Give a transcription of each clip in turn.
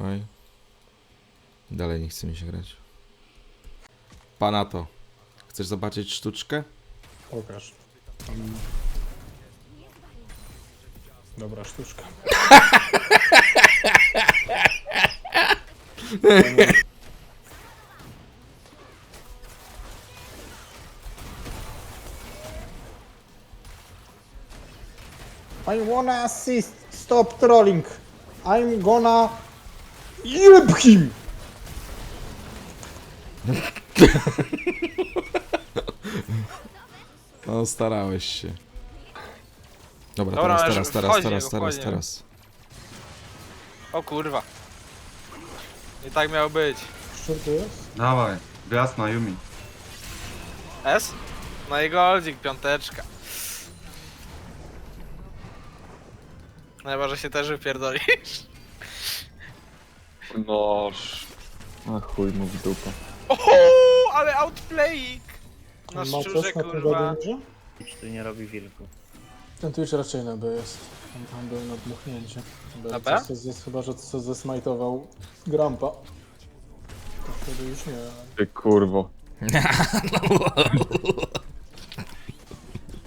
Okej. Dalej nie chce mi się grać. Pana to. Chcesz zobaczyć sztuczkę? Pokaż. Mm. Dobra sztuczka. I wanna assist. Stop trolling. I'm gonna jeb him. No, starałeś się. Dobra, Dobra, teraz, ale teraz, żeby teraz, wchodzi, teraz, teraz, wchodzi. teraz. O kurwa. I tak miało być. Co to jest? Dawaj, gwiazd na Yumi. S? No i goldzik, piąteczka. No chyba, że się też wypierdolisz. Noż. A chuj mu w dupę. Oho, ale outplayik! Na ma szczurze, na kurwa. Twitch tu nie robi wilku. Ten Twitch raczej na B jest. Tam, tam był na dmuchnięcie. Chyba, Na B? coś zes- Chyba, że coś zesmajtował Grampa. To wtedy już nie. Ty kurwo.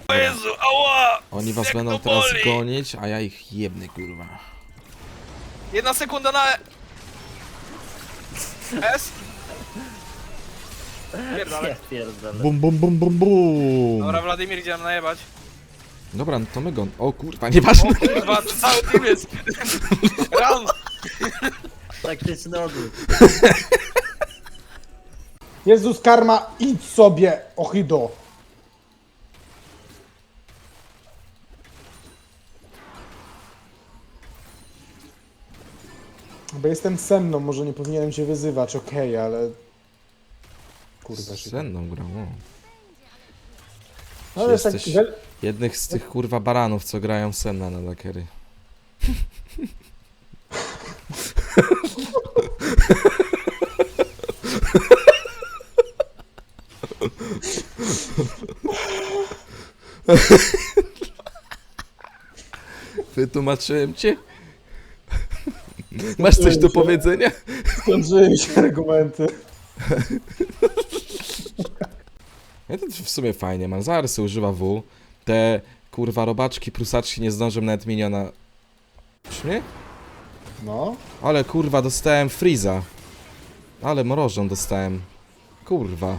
O Jezu, ała! Oni was Jak będą teraz boli! gonić, a ja ich jebnę, kurwa. Jedna sekunda na... S? Pierdolę. Ja pierdolę. Bum, bum, bum, bum, bum. Dobra, Wladimir, idzie nam najebać. Dobra, no to my gon... O kurwa, nieważne. O kurwa, to cały team jest. Round. Taktyczny odwrót. Jezus karma, idź sobie, Ohido! Bo jestem senną, może nie powinienem cię wyzywać, okej, ale... Kurwa, się... Ze mną grał, o. No ale tak... Jesteś- wel- Jednych z tych kurwa baranów, co grają senna na lakery. Wytłumaczyłem cię? Masz coś do powiedzenia? Skończyły się argumenty. Ja to w sumie fajnie, man. Zarsy używa W. Te kurwa robaczki, prusaczki nie zdążą nawet miniona. Śmie? No. Ale kurwa, dostałem Freeza. Ale mrożą dostałem. Kurwa.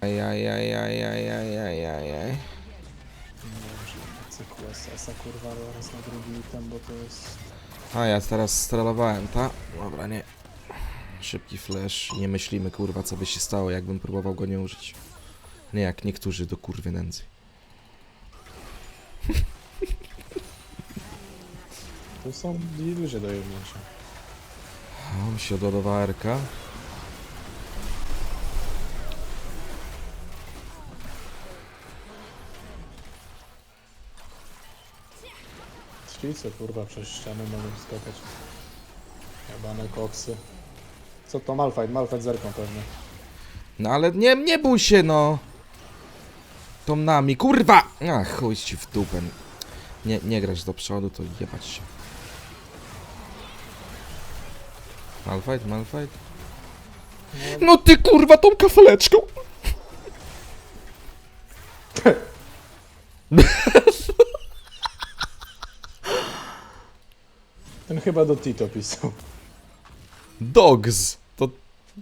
Ajajajajajajajajaj. Cyklu SS-a, kurwa, oraz na drugi item, bo to jest... A ja teraz strelowałem, ta? Dobra, nie. Szybki flash. Nie myślimy, kurwa, co by się stało, jakbym próbował go nie użyć. Nie jak niektórzy do kurwy nędzy. Tu są ludzie do jebnięcia. O, mi się odładowała RK. Świce, kurwa, przez ścianę mogą skakać. Jebane koksy. Co to Malfight? Malfight zerką pewnie. No ale nie, nie bój się, no. To nami, kurwa! Ach, chuj ci w dupę. Nie, nie grasz do przodu, to jebać się. Malfight, Malfight? No ty kurwa tą kafeleczką! chyba do Tito pisał. Dogs! To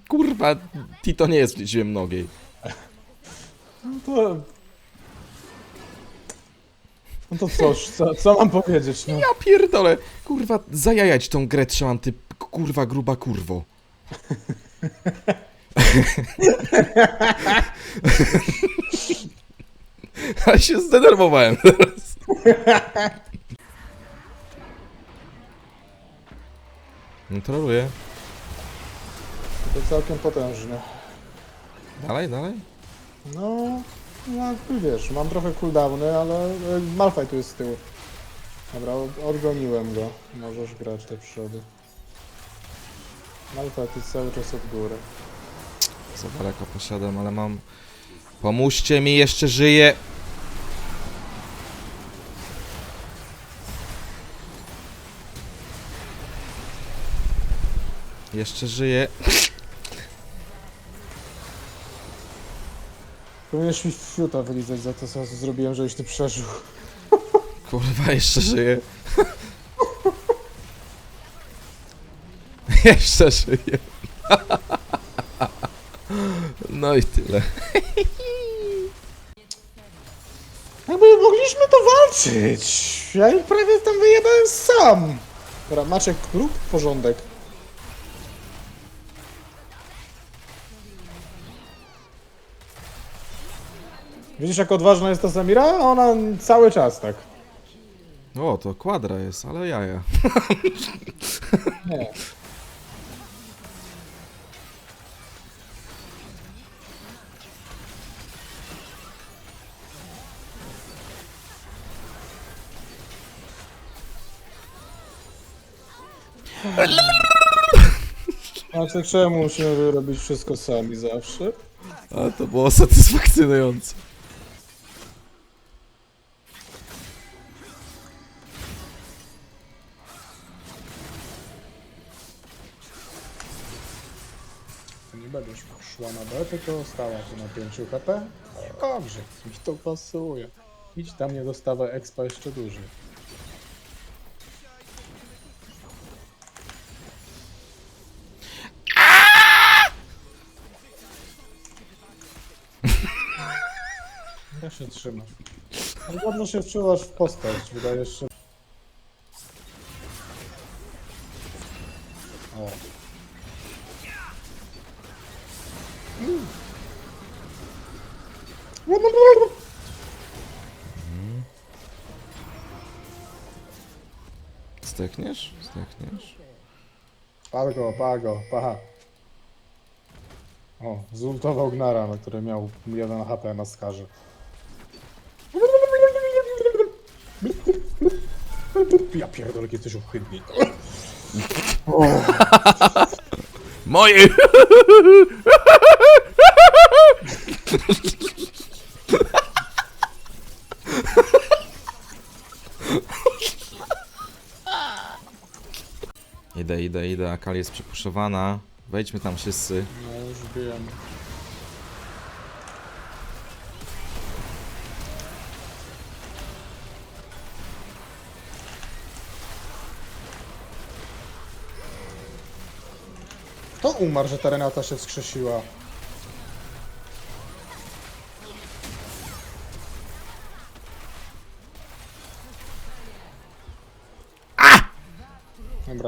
kurwa, Tito nie jest w liczbie mnogiej. No to... No to cóż, co, co mam powiedzieć, no? Ja pierdolę, kurwa, zajajać tą grę trzeba, ty kurwa gruba kurwo. Ja się zdenerwowałem teraz. No troluję. To całkiem potężne. Dalej, dalej. No, no wiesz, mam trochę cooldowny, ale e, Malfight tu jest z tyłu. Dobra, od- odgoniłem go. Możesz grać do przodu. Malfight jest cały czas od góry. Za daleko poszedłem, ale mam... Pomóżcie mi, jeszcze żyję. Jeszcze żyje. Powinieneś mi fiuta wylizać za to, co zrobiłem, żebyś ty przeżył. Kurwa, jeszcze żyje. jeszcze żyje. no i tyle. Jakby mogliśmy to walczyć. Ja ich prawie tam wyjebałem sam. Dobra, Maciek, rób porządek. Widzisz, jak odważna jest ta Samira? Ona cały czas tak. O, to kwadra jest, ale jaja. Nie. Maciek, czemu musimy robić wszystko sami zawsze? Ale to było satysfakcjonujące. Będziesz szła na B, tylko stała tu na 5 HP. Dobrze, mi to pasuje. Idź tam nie dostawę expa jeszcze dłużej. Ja się trzymam. Ładno się wczuwasz w postać, wydajesz się... Stekniesz? Stekniesz? Pago, pago, paha. O, zultował Gnara, na który miał 1 HP na skarze. Ja pierdolę, jak jesteś ohydny. Moje! Idę, idę. Akali jest przepuszowana. Wejdźmy tam wszyscy. No już wiem. Kto umarł, że ta Renata się wskrzesiła?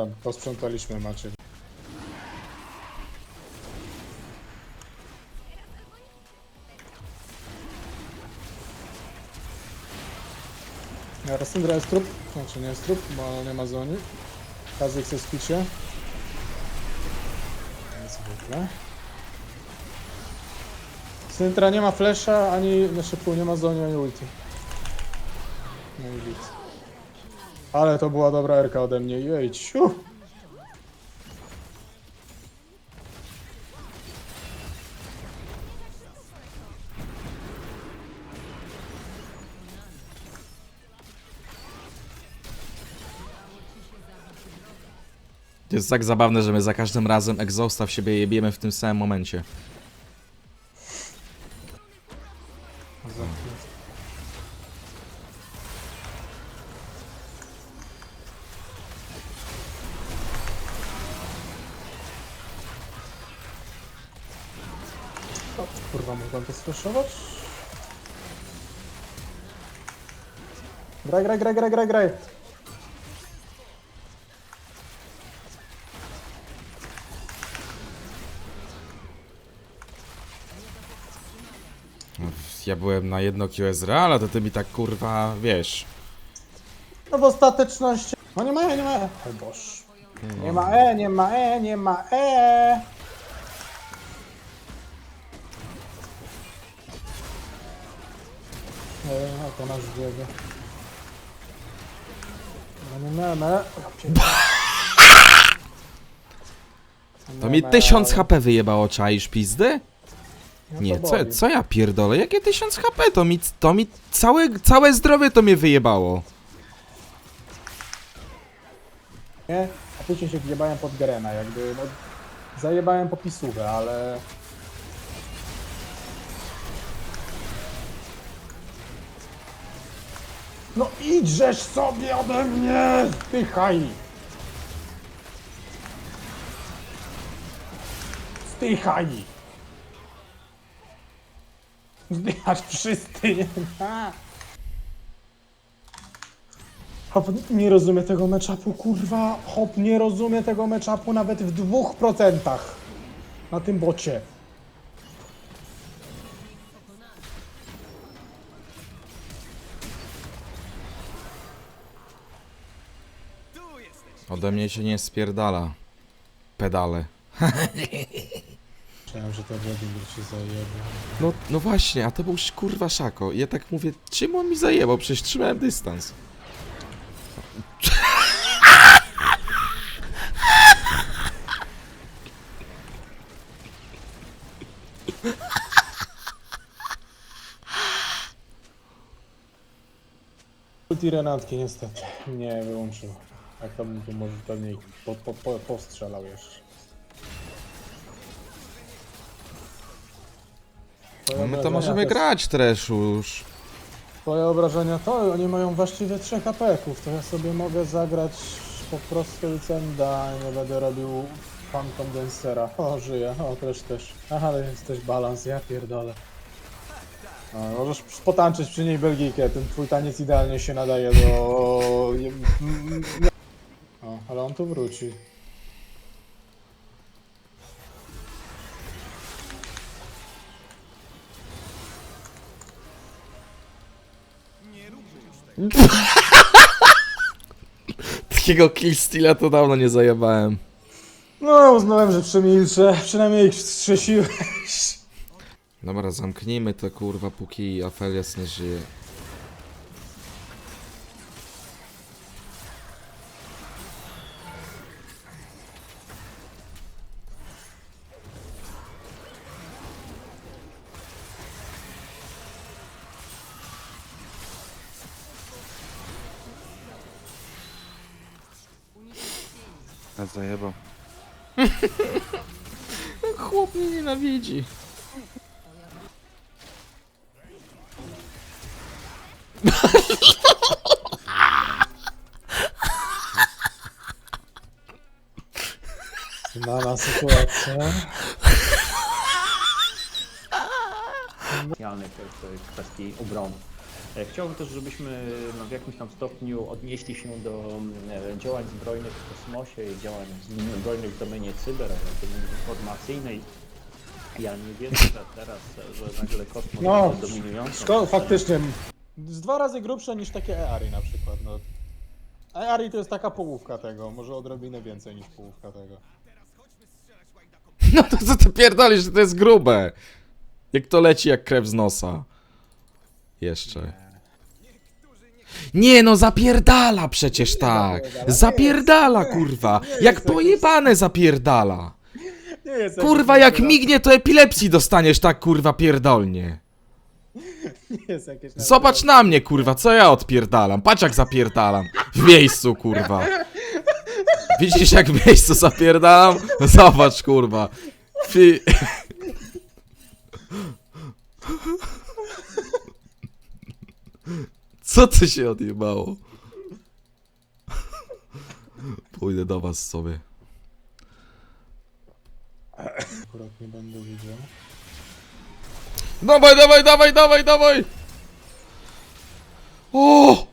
Dobra, posprzątaliśmy Maciek. Dobra, Syndra jest trup, znaczy nie jest trup, bo nie ma zoni. Kazik jest w picie. Zwykle. Nie ma flesza, ani, znaczy pół nie ma zoni, ani ulti. No i. Ale to była dobra erka ode mnie, jej, ciu! To jest tak zabawne, że my za każdym razem egzausta w siebie jebiemy w tym samym momencie. Sfreszować? Graj, graj, graj, graj, graj, graj! Ja byłem na jedno QSR, ale to ty mi tak kurwa, wiesz. No w ostateczności... No nie ma E, nie ma E! O boż. Nie ma E, nie ma E, nie ma E! E, a to nasz biega. No nie ma E. To mi 1000 HP wyjebało, czaisz pizdy? Nie, co, co ja pierdolę? Jakie 1000 HP? To mi, to mi całe, całe zdrowie to mnie wyjebało. Nie? A później się wjebałem pod Gerena, jakby, no... Zajebałem popisówę, ale... No idźżesz sobie ode mnie! Spychaj! Spychaj! Zdychać wszyscy. Hop nie rozumie tego matchupu, kurwa. Hop nie rozumie tego matchupu nawet w dwóch procentach. Na tym bocie. Ode mnie się nie spierdala. Pedale. Myślałem, że to Władimir się zajebie. No, no właśnie, a to był kurwa szako. I ja tak mówię, czym on mi zajebał? Przecież trzymałem dystans. Ulti Renatki niestety. Nie, wyłączył. Jak to bym tu może pewnie ich po, po, po, postrzelał jeszcze. Twoje No my to obrażenia możemy też- grać treszu już. Twoje obrażenia to oni mają właściwie 3 HP-ków, to ja sobie mogę zagrać po prostu Lucenda nie będę robił Phantom Dancera. O, żyję, o, też też. Aha, ale jest też balans, ja pierdolę. No, możesz potańczyć przy niej Belgijkę, ten twój taniec idealnie się nadaje do... Ale on tu wróci. Takiego killsteala to dawno nie zajebałem. No, uznałem, że przemilczę, przynajmniej ich wstrzesiłeś. Dobra, zamknijmy to kurwa, póki Afelias nie żyje. Znana sytuacja. w kwestii obrony. E, Chciałbym też, żebyśmy no, w jakimś tam stopniu odnieśli się do mm, działań zbrojnych w kosmosie i działań zbrojnych w domenie cyber, informacyjnej. Ja nie wierzę, że teraz, że nagle kosmos No, będzie dominującą. Szko- faktycznie. Z dwa razy grubsze niż takie EARI na przykład. No. EARI to jest taka połówka tego, może odrobinę więcej niż połówka tego. No to co ty pierdolisz, to jest grube? Jak to leci jak krew z nosa. Jeszcze. Nie no, zapierdala przecież tak. Zapierdala kurwa. Jak pojebane zapierdala. Nie jest Kurwa, jak mignie, to epilepsji dostaniesz tak kurwa pierdolnie. Nie jest jakieś Zobacz na mnie kurwa, co ja odpierdalam. Patrz jak zapierdalam. W miejscu kurwa. Widzisz jak w miejscu zapierdalam? Zobacz kurwa. Fi... Co ty się odjebało? Pójdę do was sobie. Akurat nie będę widział. Dawaj, dawaj, dawaj, dawaj, dawaj! O!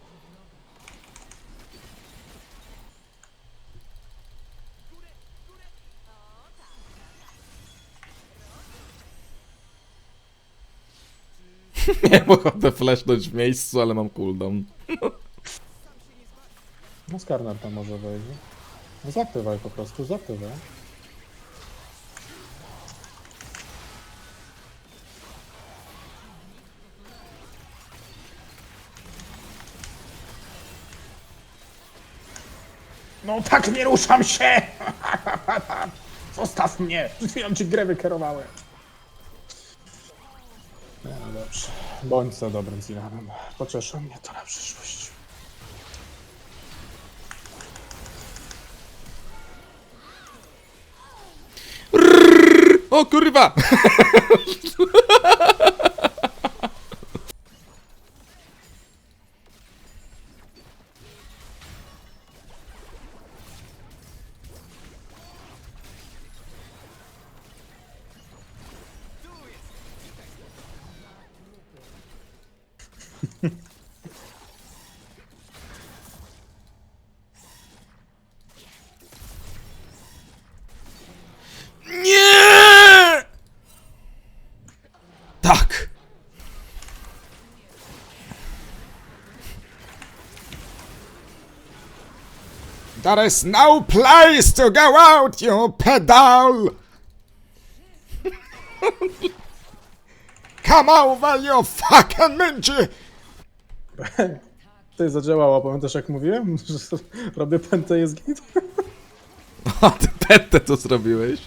Miałem ochotę flashnąć w miejscu, ale mam cooldown. No Skarner tam może wejdzie. No zaktywaj po prostu, zaktywaj. No tak nie ruszam się! Zostaw mnie! Przed chwilą ci grę wykierowałem. Bądź za dobrym Zinanem. Pocieszę mnie to na przyszłość. O kurwa! Nie! Tak. There is no place to go out, you pedal! Come over, you fucking minci! Ty zadziałało, pamiętasz jak mówiłem? Że robię pętę jest git? A ty petę to zrobiłeś?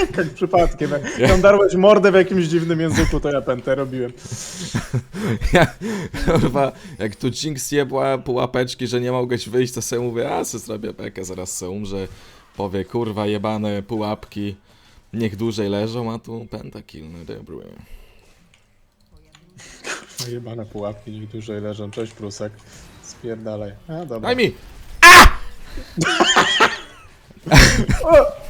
Tak, przypadkiem. Jak tam darłeś mordę w jakimś dziwnym języku, to ja pętę robiłem. Ja, kurwa, jak tu Jinx jebła pułapeczki, że nie mogłeś wyjść, to sobie mówię, a se zrobię bekę, zaraz se umrze. Powie, kurwa, jebane pułapki, niech dłużej leżą, a tu pentakill, no dobra. Jebane pułapki, niech dłużej leżą. Cześć Prusek. Spierdalaj. A, dobra. Daj mi!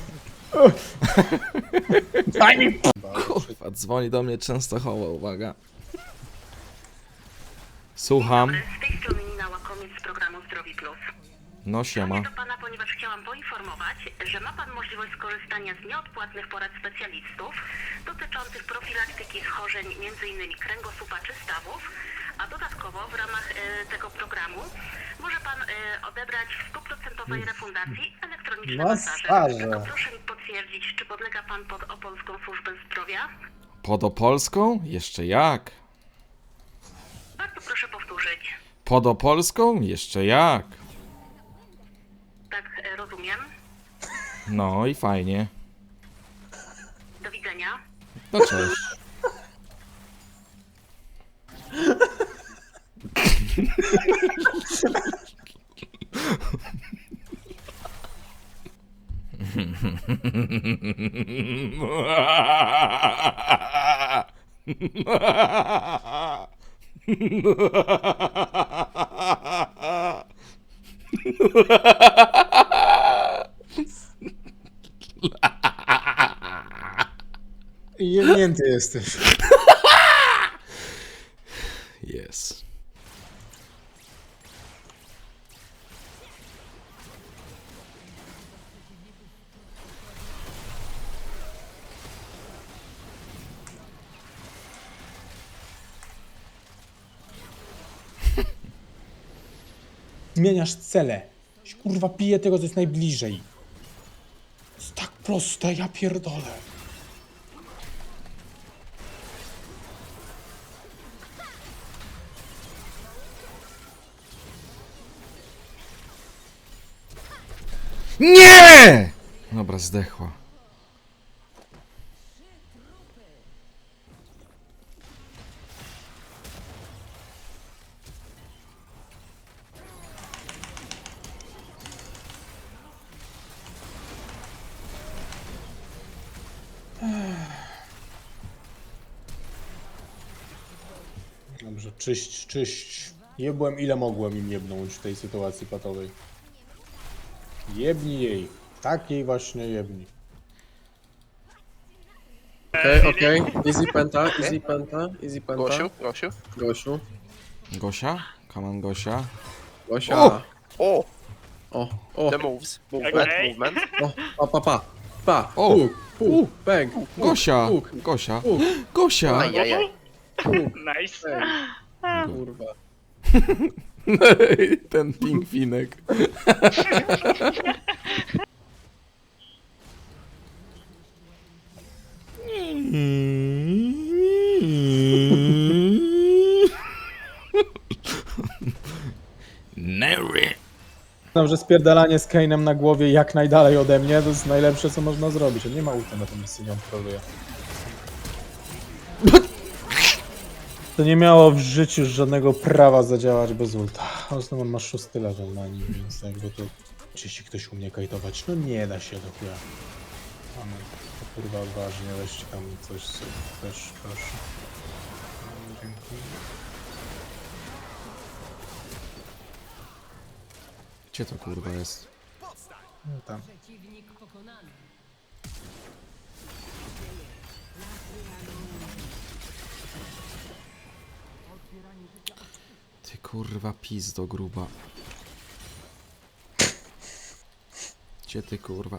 Daj mi Kurwa, dzwoni do mnie Częstochowa, uwaga. Słucham. Z tej strony Nina Łakomiec z programu Zdrowi Plus. No siema. Dzwonię do Pana, ponieważ chciałam poinformować, że ma Pan możliwość skorzystania z nieodpłatnych porad specjalistów dotyczących profilaktyki schorzeń m.in. kręgosłupa czy stawów, a dodatkowo w ramach e, tego programu może Pan e, odebrać w stuprocentowej refundacji elektroniczne masaże. Masaże. Tylko proszę mi potwierdzić, czy podlega Pan pod Opolską Służbę Zdrowia? Pod Opolską? Jeszcze jak? Bardzo proszę powtórzyć. Pod Opolską? Jeszcze jak? Tak, e, rozumiem. No i fajnie. Do widzenia. No cześć. Jemnięty jesteś. Jest. Cele. Kurwa, piję tego, co jest najbliżej. Jest tak proste, ja pierdolę. Nie! Dobra, zdechła. Czyść, czyść. Jebłem ile mogłem im jebnąć w tej sytuacji patowej. Jebni jej. Tak jej właśnie jebni. Okej, okej. Easy penta, easy penta, easy penta. Gosiu, Gosiu. Gosiu. Gosia? Come on, Gosia. Gosia. O! O, O, o, the moves. Movement, movement. o, pa, pa, pa. Pa, O! puk, puk, bang. Gosia! Puk, Gosia! puk, Gosia! Ajajaj. puk, Nice. Bang. Kurwa. Ten pingwinek. Nary. Znam, że spierdalanie z Kane'em na głowie jak najdalej ode mnie to jest najlepsze, co można zrobić. Nie ma ulta na tym misji, nie on troluje. To nie miało w życiu żadnego prawa zadziałać bez ulta. Zresztą on ma szósty level na nim, więc jakby to... Czy się ktoś umie kajtować? No nie da się do chuja. Amen. kurwa odważnie, weźcie tam coś sobie też, proszę. No, Dziękuję. Gdzie to kurwa jest? No tam. Kurwa pizdo gruba. Gdzie ty kurwa?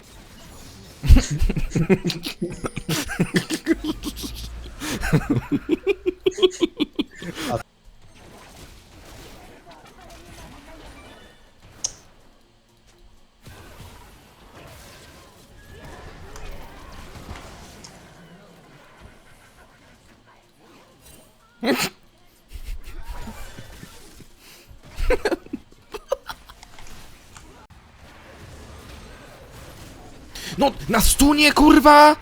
No, na stunie kurwa!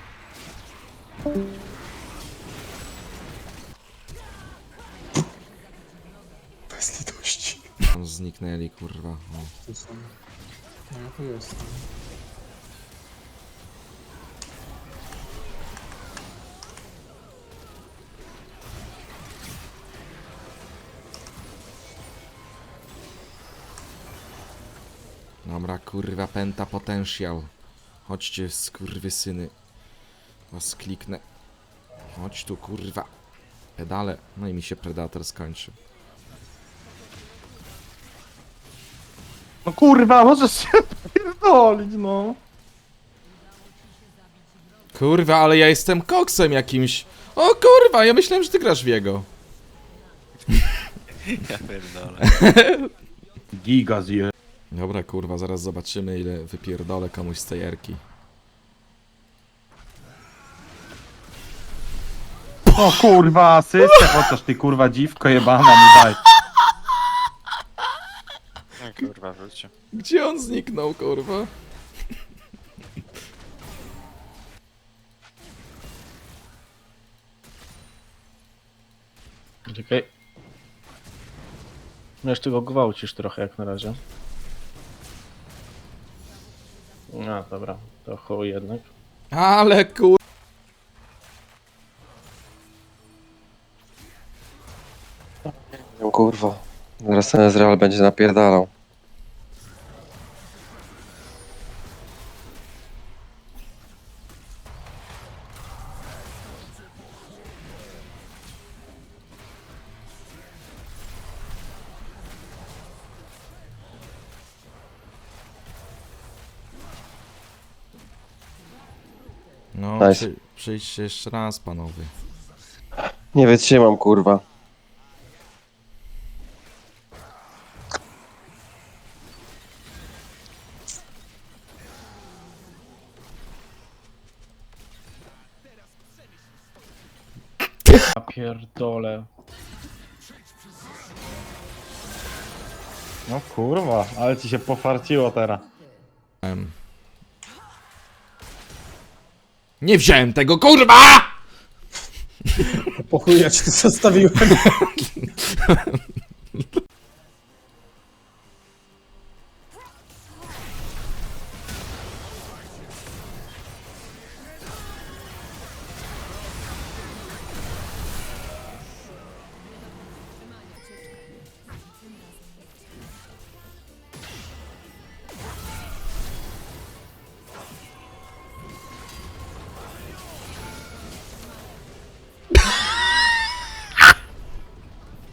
Bez litości. Tam zniknęli kurwa. O. Tu są. No ja tu jestem. Dobra, kurwa, penta potential. Chodźcie, syny. Was kliknę. Chodź tu, kurwa. Pedale. No i mi się Predator skończy. No kurwa, możesz się pierdolić, no. Kurwa, ale ja jestem koksem jakimś. O kurwa, ja myślałem, że ty grasz w jego. Ja pierdolę. Giga zje. Dobra, kurwa, zaraz zobaczymy, ile wypierdolę komuś z tej erki. O kurwa, asystę, chociaż ty kurwa dziwko jebana mi daj. No kurwa, wróćcie. Gdzie on zniknął, kurwa? Czekaj. No jeszcze go gwałcisz trochę jak na razie. A, dobra, to chuj jednak. Ale kur... No kurwa. Zaraz ten Ezreal będzie napierdalał. Nice. przy, przyjdźcie jeszcze raz, panowie. Nie wytrzymam kurwa. A pierdole. No kurwa, ale ci się pofarciło teraz. Em. Nie wziąłem tego, kurwa! Po chuj ja ci to zostawiłem.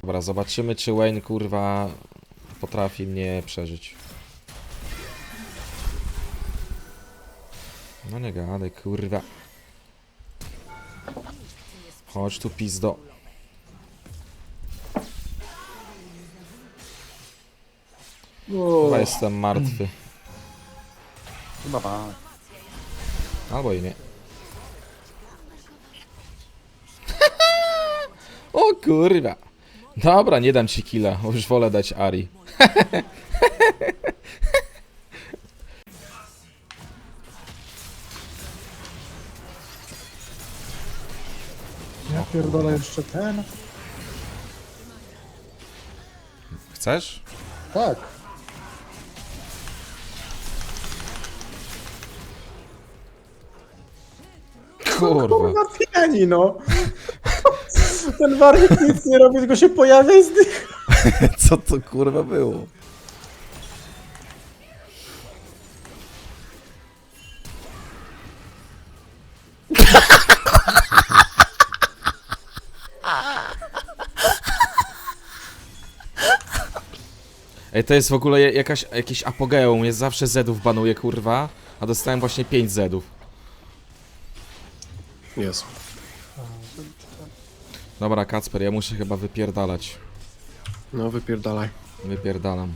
Dobra, zobaczymy, czy Wayne, kurwa, potrafi mnie przeżyć. No nie gadaj, kurwa. Chodź tu, pizdo. Chyba jestem martwy. Chyba tak. Albo i nie. o kurwa. Dobra, nie dam ci killa. Już wolę dać Ari. Ja pierdolę jeszcze ten. Chcesz? Tak. Kurwa. Kurwa pieni, no. Ten warnik nic nie robi, tylko się pojawia i zdycha. Co to kurwa było? Ej, to jest w ogóle jakaś, jakiś apogeum, jest zawsze zedów banuje, kurwa, a dostałem właśnie 5 zedów. Jest. Dobra, Kacper, ja muszę chyba wypierdalać. No wypierdalaj. Wypierdalam.